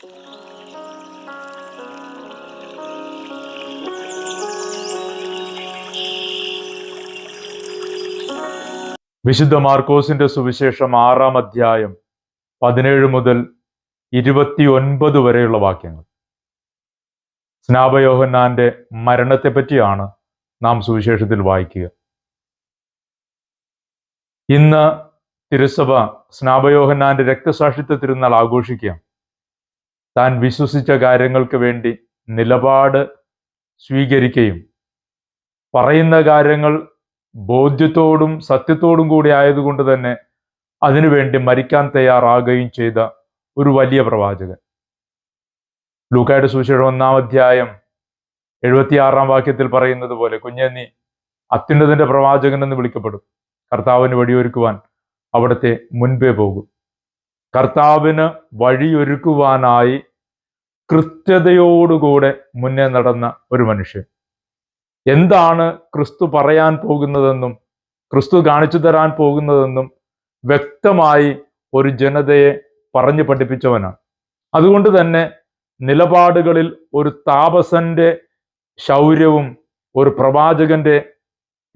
വിശുദ്ധ മാർക്കോസിന്റെ സുവിശേഷം ആറാം അധ്യായം പതിനേഴ് മുതൽ ഇരുപത്തി ഒൻപത് വരെയുള്ള വാക്യങ്ങൾ. സ്നാപയോഹന്നാന്റെ മരണത്തെ പറ്റിയാണ് നാം സുവിശേഷത്തിൽ വായിക്കുക. ഇന്ന് തിരുസഭ സ്നാപയോഹന്നാന്റെ രക്തസാക്ഷിത്വ തിരുനാൾ ആഘോഷിക്കുക താൻ വിശ്വസിച്ച കാര്യങ്ങൾക്ക് വേണ്ടി നിലപാട് സ്വീകരിക്കുകയും പറയുന്ന കാര്യങ്ങൾ ബോധ്യത്തോടും സത്യത്തോടും കൂടി ആയതുകൊണ്ട് തന്നെ അതിനുവേണ്ടി മരിക്കാൻ തയ്യാറാകുകയും ചെയ്ത ഒരു വലിയ പ്രവാചകൻ. ലൂക്കായുടെ സുവിശേഷം ഒന്നാം അധ്യായം എഴുപത്തിയാറാം വാക്യത്തിൽ പറയുന്നത് പോലെ കുഞ്ഞന്നി അത്യുന്നതിന്റെ പ്രവാചകൻ എന്ന് വിളിക്കപ്പെടും. കർത്താവിന് വഴിയൊരുക്കുവാൻ അവിടുത്തെ മുൻപേ പോകും. കർത്താവിന് വഴിയൊരുക്കുവാനായി കൃത്യതയോടുകൂടെ മുന്നേ നടന്ന ഒരു മനുഷ്യൻ. എന്താണ് ക്രിസ്തു പറയാൻ പോകുന്നതെന്നും ക്രിസ്തു കാണിച്ചു തരാൻ പോകുന്നതെന്നും വ്യക്തമായി ഒരു ജനതയെ പറഞ്ഞു പഠിപ്പിച്ചവനാണ്. അതുകൊണ്ട് തന്നെ നിലപാടുകളിൽ ഒരു താപസന്റെ ശൗര്യവും ഒരു പ്രവാചകന്റെ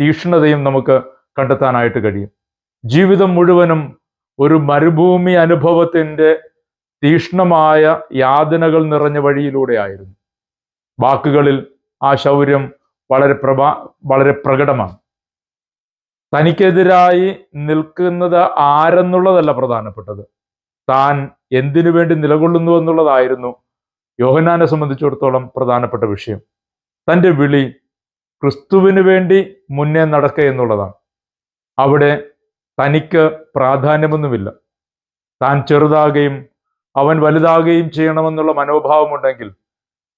തീക്ഷ്ണതയും നമുക്ക് കണ്ടെത്താനായിട്ട് കഴിയും. ജീവിതം മുഴുവനും ഒരു മരുഭൂമി അനുഭവത്തിന്റെ തീഷ്ണമായ യാതനകൾ നിറഞ്ഞ വഴിയിലൂടെയായിരുന്നു വാക്കുകളിൽ ആ ശൗര്യം വളരെ പ്രഭാ വളരെ പ്രകടമാണ്. തനിക്കെതിരായി നിൽക്കുന്നത് ആരെന്നുള്ളതല്ല പ്രധാനപ്പെട്ടത്. താൻ എന്തിനു വേണ്ടി നിലകൊള്ളുന്നു എന്നുള്ളതായിരുന്നു യോഹനാനെ സംബന്ധിച്ചിടത്തോളം പ്രധാനപ്പെട്ട വിഷയം. തന്റെ വിളി ക്രിസ്തുവിന് വേണ്ടി മുന്നേ നടക്കുക എന്നുള്ളതാണ്. അവിടെ തനിക്ക് പ്രാധാന്യമൊന്നുമില്ല. താൻ ചെറുതാകുകയും അവൻ വലുതാകുകയും ചെയ്യണമെന്നുള്ള മനോഭാവമുണ്ടെങ്കിൽ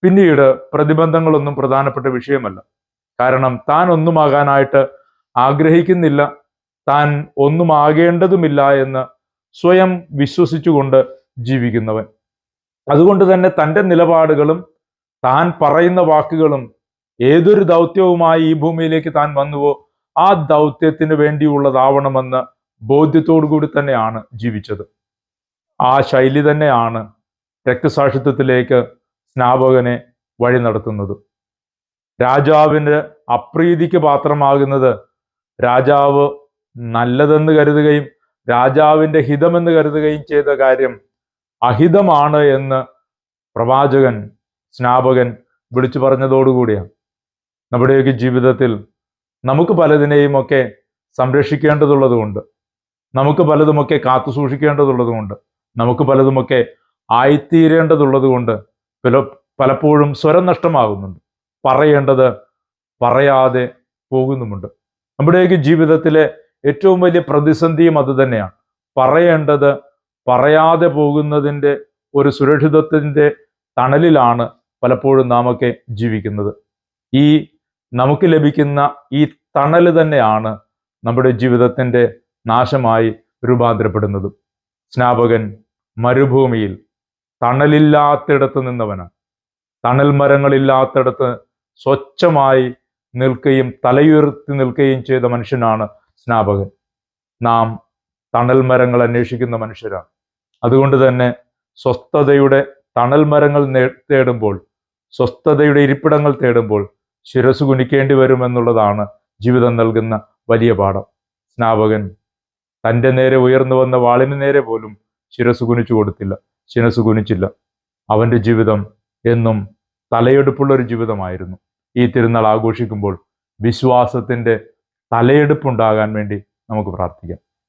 പിന്നീട് പ്രതിബന്ധങ്ങളൊന്നും പ്രധാനപ്പെട്ട വിഷയമല്ല. കാരണം താൻ ഒന്നുമാകാനായിട്ട് ആഗ്രഹിക്കുന്നില്ല. താൻ ഒന്നുമാകേണ്ടതുമില്ല എന്ന് സ്വയം വിശ്വസിച്ചുകൊണ്ട് ജീവിക്കുന്നവൻ. അതുകൊണ്ട് തന്നെ തന്റെ നിലപാടുകളും താൻ പറയുന്ന വാക്കുകളും ഏതൊരു ദൗത്യവുമായി ഈ ഭൂമിയിലേക്ക് താൻ വന്നുവോ ആ ദൗത്യത്തിന് വേണ്ടിയുള്ളതാവണമെന്ന് ബോധ്യത്തോടു കൂടി തന്നെയാണ് ജീവിച്ചത്. ആ ശൈലി തന്നെയാണ് രക്തസാക്ഷിത്വത്തിലേക്ക് സ്നാപകനെ വഴി നടത്തുന്നത്. രാജാവിന്റെ അപ്രീതിക്ക് പാത്രമാകുന്നത് രാജാവ് നല്ലതെന്ന് കരുതുകയും രാജാവിന്റെ ഹിതമെന്ന് കരുതുകയും ചെയ്ത കാര്യം അഹിതമാണ് എന്ന് പ്രവാചകൻ സ്നാപകൻ വിളിച്ചു പറഞ്ഞതോടുകൂടിയാണ്. നമ്മുടെയൊക്കെ ജീവിതത്തിൽ നമുക്ക് പലതിനെയും ഒക്കെ സംരക്ഷിക്കേണ്ടതുള്ളതുകൊണ്ട് നമുക്ക് പലതുമൊക്കെ കാത്തു സൂക്ഷിക്കേണ്ടതുള്ളതുകൊണ്ട് നമുക്ക് പലതുമൊക്കെ ആയിത്തീരേണ്ടതുള്ളതുകൊണ്ട് പല പലപ്പോഴും സ്വരം നഷ്ടമാകുന്നുണ്ട്. പറയേണ്ടത് പറയാതെ പോകുന്നുമുണ്ട്. നമ്മുടെയൊക്കെ ജീവിതത്തിലെ ഏറ്റവും വലിയ പ്രതിസന്ധിയും അത് തന്നെയാണ്. പറയേണ്ടത് പറയാതെ പോകുന്നതിന്റെ ഒരു സുരക്ഷിതത്വത്തിന്റെ തണലിലാണ് പലപ്പോഴും നാമൊക്കെ ജീവിക്കുന്നത്. ഈ നമുക്ക് ലഭിക്കുന്ന ഈ തണൽ തന്നെയാണ് നമ്മുടെ ജീവിതത്തിന്റെ നാശമായി രൂപാന്തരപ്പെടുന്നതും. സ്നാപകൻ മരുഭൂമിയിൽ തണലില്ലാത്തിടത്ത് നിന്നവനാണ്. തണൽ മരങ്ങളില്ലാത്തിടത്ത് സ്വച്ഛമായി നിൽക്കുകയും തലയുയർത്തി നിൽക്കുകയും ചെയ്ത മനുഷ്യനാണ് സ്നാപകൻ. നാം തണൽ മരങ്ങൾ അന്വേഷിക്കുന്ന മനുഷ്യരാണ്. അതുകൊണ്ട് തന്നെ സ്വസ്ഥതയുടെ തണൽ മരങ്ങൾ തേടുമ്പോൾ സ്വസ്ഥതയുടെ ഇരിപ്പിടങ്ങൾ തേടുമ്പോൾ ശിരസ് കുനിക്കേണ്ടി വരുമെന്നുള്ളതാണ് ജീവിതം നൽകുന്ന വലിയ പാഠം. സ്നാപകൻ തന്റെ നേരെ ഉയർന്നു വന്ന വാളിന് നേരെ പോലും ശിരസ് കുനിച്ചു കൊടുത്തില്ല. ശിരസ് കുനിച്ചില്ല. അവന്റെ ജീവിതം എന്നും തലയെടുപ്പുള്ള ഒരു ജീവിതമായിരുന്നു. ഈ തിരുനാൾ ആഘോഷിക്കുമ്പോൾ വിശ്വാസത്തിന്റെ തലയെടുപ്പുണ്ടാകാൻ വേണ്ടി നമുക്ക് പ്രാർത്ഥിക്കാം.